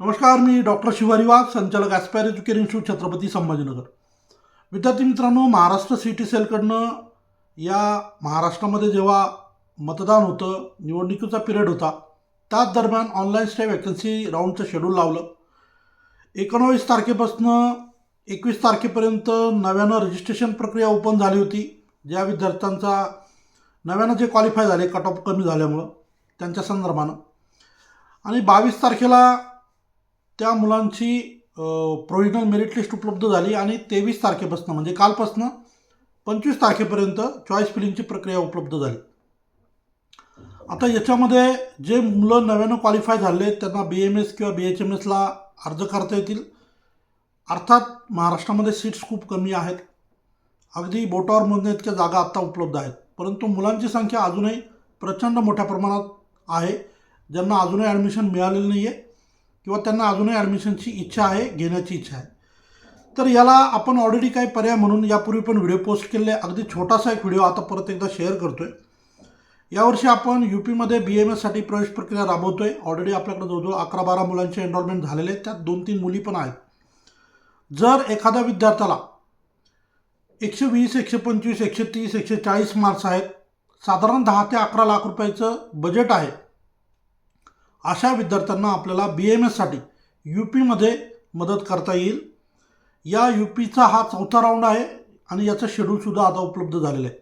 नमस्कार मी डॉक्टर शिवारी वाघ संचालक aspire education institute Chhatrapati Sambhajinagar. विद्यार्थी मित्रांनो महाराष्ट्र सिटी सेलकडनं या महाराष्ट्रामध्ये जेव्हा मतदान होतं निवडणुकीचा पिरियड होता त्याच दरम्यान ऑनलाईन स्टे वॅकन्सी राऊंडचं शेड्यूल लावलं. एकोणावीस तारखेपासून एकवीस तारखेपर्यंत नव्यानं रजिस्ट्रेशन प्रक्रिया ओपन झाली होती. ज्या विद्यार्थ्यांचा नव्यानं जे क्वालिफाय झाले कट ऑफ कमी झाल्यामुळं त्यांच्या संदर्भानं. आणि बावीस तारखेला त्या मुलांची प्रोव्हिजनल मेरिट लिस्ट उपलब्ध झाली आणि तेवीस तारखेपासून म्हणजे कालपासनं पंचवीस तारखेपर्यंत चॉईस फिलिंगची प्रक्रिया उपलब्ध झाली. आता याच्यामध्ये जे मुलं नव्यानं क्वालिफाय झाले त्यांना बी एम एस किंवा बी एच एम एसला अर्ज करता येतील. अर्थात महाराष्ट्रामध्ये सीट्स खूप कमी आहेत. अगदी बोटावर मोजण्या इतक्या जागा आत्ता उपलब्ध आहेत. परंतु मुलांची संख्या अजूनही प्रचंड मोठ्या प्रमाणात आहे. ज्यांना अजूनही ॲडमिशन मिळालेलं नाही आहे किंवा त्यांना अजूनही ॲडमिशनची इच्छा आहे घेण्याची इच्छा आहे. तर याला आपण ऑलरेडी काही पर्याय म्हणून यापूर्वी पण व्हिडिओ पोस्ट केले अगदी छोटासा एक व्हिडिओ आता परत एकदा शेअर करतो आहे यावर्षी आपण यू पीमध्ये बी एम एससाठी प्रवेश प्रक्रिया राबवतो आहे ऑलरेडी आपल्याकडे जवळजवळ अकरा बारा मुलांचे एनरोलमेंट झालेले आहेत. त्यात दोन तीन मुली पण आहेत. जर एखाद्या विद्यार्थ्याला एकशे वीस एकशे पंचवीस एकशे तीस एकशे चाळीस मार्क्स आहेत साधारण दहा ते अकरा लाख रुपयाचं बजेट आहे अशा विद्यार्थ्यांना आपल्याला बी एम एससाठी यू पीमध्ये मदत करता येईल. या यू पीचा हा चौथा राऊंड आहे आणि याचं शेड्यूलसुद्धा आता उपलब्ध झालेलं आहे.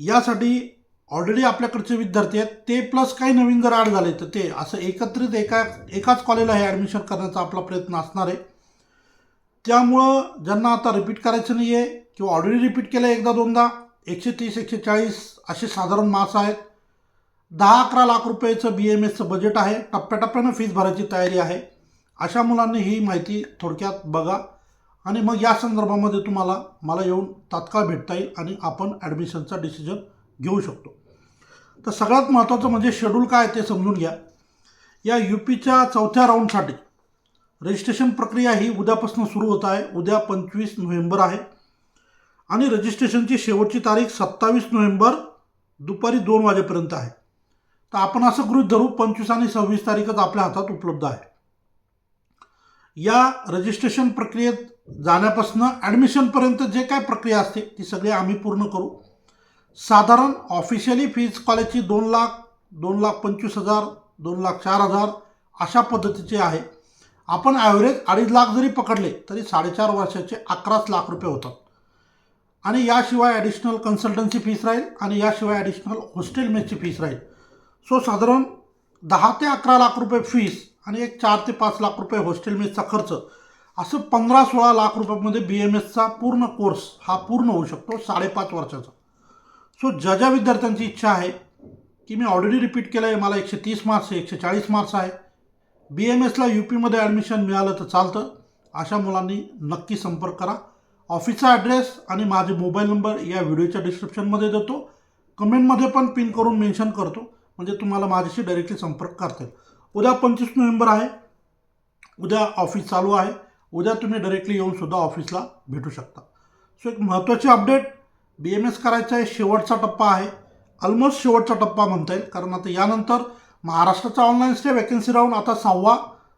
यासाठी ऑलरेडी आपल्याकडचे विद्यार्थी आहेत. ते प्लस काही नवीन जर ॲड झाले तर ते असं एकत्रित एका एकाच कॉलेजला हे ॲडमिशन करण्याचा आपला प्रयत्न असणार आहे. त्यामुळं ज्यांना आता रिपीट करायचं नाही आहे किंवा ऑलरेडी रिपीट केलं एकदा दोनदा एकशे तीस एकशे चाळीस असे साधारण मार्क्स आहेत. दहा अकरा लाख रुपयाचं बी एम एसचं बजेट आहे. टप्प्याटप्प्यानं फीस भरायची तयारी आहे. अशा मुलांनी ही माहिती थोडक्यात बघा. आणि मग या संदर्भामध्ये तुम्हाला मला येऊन तात्काळ भेटता येईल आणि आपण ॲडमिशनचा डिसिजन घेऊ शकतो. तर सगळ्यात महत्त्वाचं म्हणजे शेड्यूल काय आहे ते समजून घ्या. या यू पीच्या चौथ्या राऊंडसाठी रजिस्ट्रेशन प्रक्रिया ही उद्यापासून सुरू होत आहे. उद्या पंचवीस नोव्हेंबर आहे. आणि रजिस्ट्रेशनची शेवटची तारीख सत्तावीस नोव्हेंबर दुपारी दोन वाजेपर्यंत आहे. तर आपण असं गृहित धरू पंचवीस आणि सव्वीस तारीखच आपल्या हातात उपलब्ध आहे. या रजिस्ट्रेशन प्रक्रियेत जाण्यापासून ॲडमिशनपर्यंत जे काय प्रक्रिया असते ती सगळी आम्ही पूर्ण करू. साधारण ऑफिशियली फीज कॉलेजची दोन लाख दोन लाख पंचवीस हजार दोन लाख चार हजार अशा पद्धतीचे आहे. आपण ॲव्हरेज अडीच लाख जरी पकडले तरी साडेचार वर्षाचे अकराच लाख रुपये होतात. आणि याशिवाय ॲडिशनल कन्सल्टन्सी फीस राहील आणि याशिवाय ॲडिशनल हॉस्टेल मेसची फीस राहील. सो साधारण दहा ते अकरा लाख रुपये फीस आणि एक चार ते पाच लाख रुपये हॉस्टेल मेसचा खर्च असं पंधरा सोळा लाख रुपयामध्ये बी एम एसचा पूर्ण कोर्स हा पूर्ण होऊ शकतो साडेपाच वर्षाचा. सो ज्या ज्या विद्यार्थ्यांची इच्छा आहे की मी ऑलरेडी रिपीट केलं आहे मला एकशे तीस मार्क्स आहे एकशे चाळीस मार्क्स आहे बी एम एसला यू पीमध्ये ॲडमिशन मिळालं तर चालतं. अशा मुलांनी नक्की संपर्क करा. ऑफिसचा ॲड्रेस आणि माझे मोबाईल नंबर या व्हिडिओच्या डिस्क्रिप्शनमध्ये देतो. कमेंटमध्ये पण पिन करून मेन्शन करतो. म्हणजे तुम्हाला माझ्याशी डायरेक्टली संपर्क करता येईल. उद्या पंचवीस नोव्हेंबर आहे. उद्या ऑफिस चालू आहे. उद्या तुम्ही डायरेक्टली येऊन सुद्धा ऑफिसला भेटू शकता. सो एक महत्त्वाची अपडेट बी एम एस करायचा आहे. शेवटचा टप्पा आहे. ऑलमोस्ट शेवटचा टप्पा म्हणता येईल. कारण आता यानंतर महाराष्ट्राचा ऑनलाईन स्टे वॅकन्सी राऊंड आता सहावा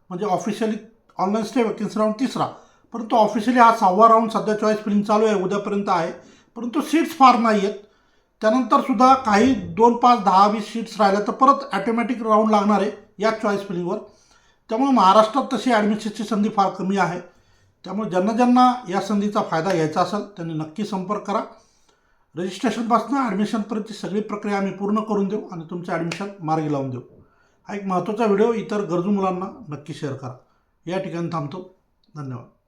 म्हणजे officially online stay vacancy round तिसरा. परंतु ऑफिशियली हा सहावा राऊंड सध्या चॉईस फिलिंग चालू आहे. उद्यापर्यंत आहे. परंतु सीट्स फार नाही आहेत त्यानंतर सुद्धा काही दोन पाच दहा वीस सीट्स राहिल्या तर परत ॲटोमॅटिक राऊंड लागणार आहे या चॉईस फिलिंगवर त्यामुळे महाराष्ट्रात तशी ॲडमिशनची संधी फार कमी आहे. त्यामुळे ज्यांना ज्यांना या संधीचा फायदा घ्यायचा असेल त्यांनी नक्की संपर्क करा. रजिस्ट्रेशनपासून ॲडमिशनपर्यंतची सगळी प्रक्रिया आम्ही पूर्ण करून देऊ आणि तुमचं ॲडमिशन मार्गी लावून देऊ. हा एक महत्त्वाचा व्हिडिओ इतर गरजू मुलांना नक्की शेअर करा. या ठिकाणी थांबतो. धन्यवाद.